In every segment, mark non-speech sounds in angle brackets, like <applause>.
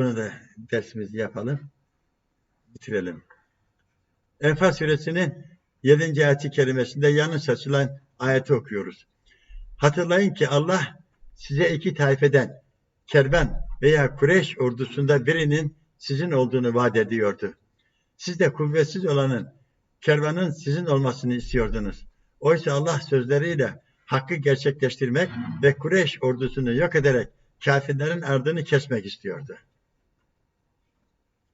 Bunu da dersimizi yapalım. Bitirelim. Enfal suresinin 7. ayeti kerimesinde yanlış açılan ayeti okuyoruz. Hatırlayın ki Allah size iki taifeden kervan veya Kureyş ordusunda birinin sizin olduğunu vaat ediyordu. Siz de kuvvetsiz olanın kervanın sizin olmasını istiyordunuz. Oysa Allah sözleriyle hakkı gerçekleştirmek ve Kureyş ordusunu yok ederek kafirlerin ardını kesmek istiyordu.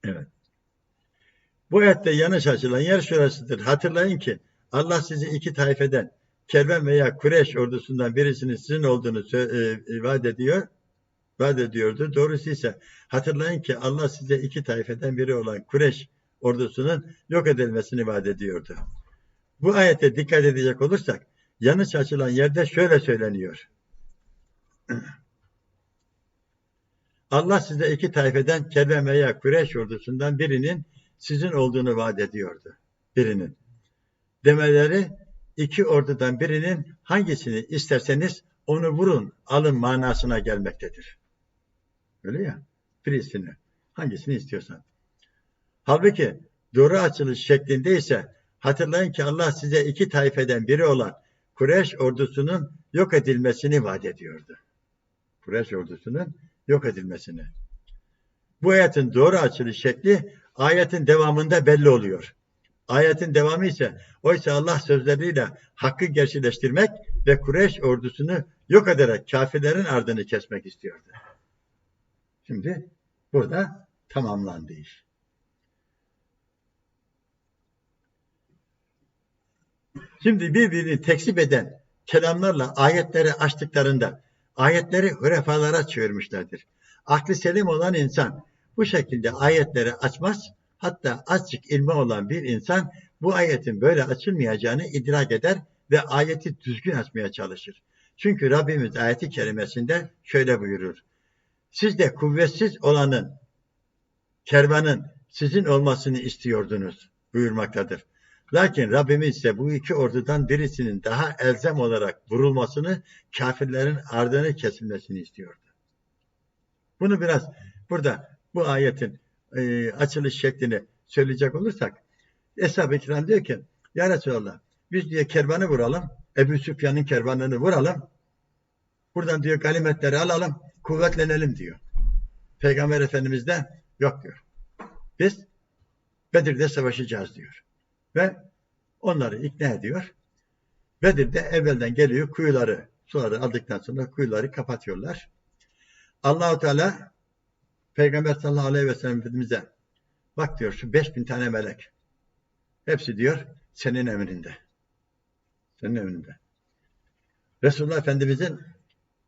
Evet. Bu ayette yanlış açılan yer şurasıdır. Hatırlayın ki Allah sizi iki taifeden kervan veya Kureyş ordusundan birisinin sizin olduğunu e, vaat ediyor. Vaat ediyordu. Doğrusu ise hatırlayın ki Allah size iki taifeden biri olan Kureyş ordusunun yok edilmesini vaat ediyordu. Bu ayete dikkat edecek olursak yanlış açılan yerde şöyle söyleniyor. <clears throat> Allah size iki tayfeden Kerben veya Kureyş ordusundan birinin sizin olduğunu vaat ediyordu. Birinin. Demeleri iki ordudan birinin hangisini isterseniz onu vurun, alın manasına gelmektedir. Öyle ya. Birisini. Hangisini istiyorsan. Halbuki doğru açılış şeklinde ise hatırlayın ki Allah size iki tayfeden biri olan Kureyş ordusunun yok edilmesini vaat ediyordu. Kureyş ordusunun yok edilmesini. Bu ayetin doğru açılış şekli ayetin devamında belli oluyor. Ayetin devamı ise oysa Allah sözleriyle hakkı gerçekleştirmek ve Kureyş ordusunu yok ederek kafirlerin ardını kesmek istiyordu. Şimdi burada tamamlandı iş. Şimdi birbirini tekzip eden kelamlarla ayetleri açtıklarında ayetleri hürefalara çevirmişlerdir. Aklı selim olan insan bu şekilde ayetleri açmaz. Hatta azıcık ilmi olan bir insan bu ayetin böyle açılmayacağını idrak eder ve ayeti düzgün açmaya çalışır. Çünkü Rabbimiz ayeti kerimesinde şöyle buyurur. Siz de kuvvetsiz olanın, kervanın sizin olmasını istiyordunuz buyurmaktadır. Lakin Rabbimiz ise bu iki ordudan birisinin daha elzem olarak vurulmasını, kafirlerin ardını kesilmesini istiyordu. Bunu biraz burada bu ayetin e, açılış şeklini söyleyecek olursak Eshab-ı Kiram diyor ki Ya Resulallah biz diye kervanı vuralım. Ebu Süfyan'ın kervanını vuralım. Buradan diyor ganimetleri alalım. Kuvvetlenelim diyor. Peygamber Efendimiz de yok diyor. Biz Bedir'de savaşacağız diyor. Ve onları ikna ediyor. Bedir'de evvelden geliyor kuyuları suları aldıktan sonra kuyuları kapatıyorlar. Allahu Teala Peygamber sallallahu aleyhi ve sellem Efendimiz'e bak diyor şu beş bin tane melek hepsi diyor senin emrinde. Senin emrinde. Resulullah Efendimiz'in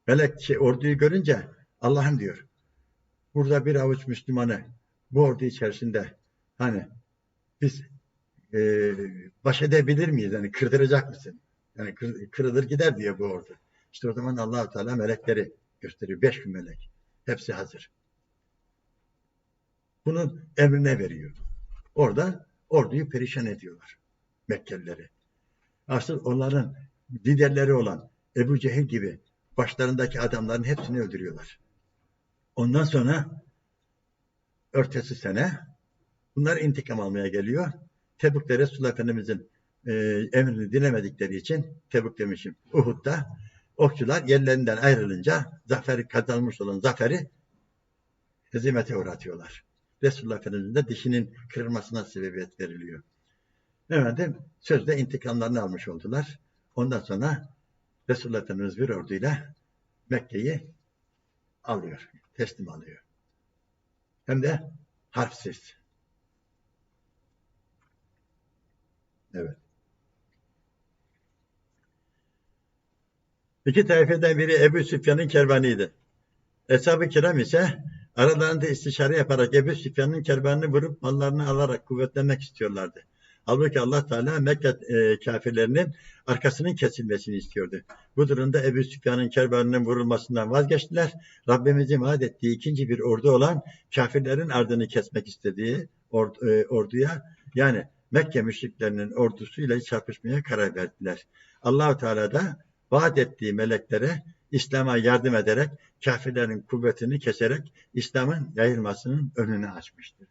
melek şey, orduyu görünce Allah'ım diyor burada bir avuç Müslümanı bu ordu içerisinde hani biz e, baş edebilir miyiz? Yani kırdıracak mısın? Yani kır, kırılır gider diye bu ordu. İşte o zaman allah Teala melekleri gösteriyor. Beş bin melek. Hepsi hazır. Bunun emrine veriyor. Orada orduyu perişan ediyorlar. Mekkelileri. Asıl onların liderleri olan Ebu Cehil gibi başlarındaki adamların hepsini öldürüyorlar. Ondan sonra örtesi sene bunlar intikam almaya geliyor. Tebuk'ta Resulullah Efendimiz'in e, emrini dinlemedikleri için Tebuk demişim Uhud'da okçular yerlerinden ayrılınca zaferi kazanmış olan zaferi hezimete uğratıyorlar. Resulullah Efendimiz'in de dişinin kırılmasına sebebiyet veriliyor. Efendim sözde intikamlarını almış oldular. Ondan sonra Resulullah Efendimiz bir orduyla Mekke'yi alıyor, teslim alıyor. Hem de harpsiz. Evet. İki taifeden biri Ebu Süfyan'ın kervanıydı. Eshab-ı kiram ise aralarında istişare yaparak Ebu Süfyan'ın kervanını vurup mallarını alarak kuvvetlenmek istiyorlardı. Halbuki Allah Teala Mekke e, kafirlerinin arkasının kesilmesini istiyordu. Bu durumda Ebu Süfyan'ın kervanının vurulmasından vazgeçtiler. Rabbimizin vaat ettiği ikinci bir ordu olan kafirlerin ardını kesmek istediği or, e, orduya yani Mekke müşriklerinin ordusuyla çarpışmaya karar verdiler. Allahu Teala da vaat ettiği meleklere İslam'a yardım ederek kafirlerin kuvvetini keserek İslam'ın yayılmasının önünü açmıştır.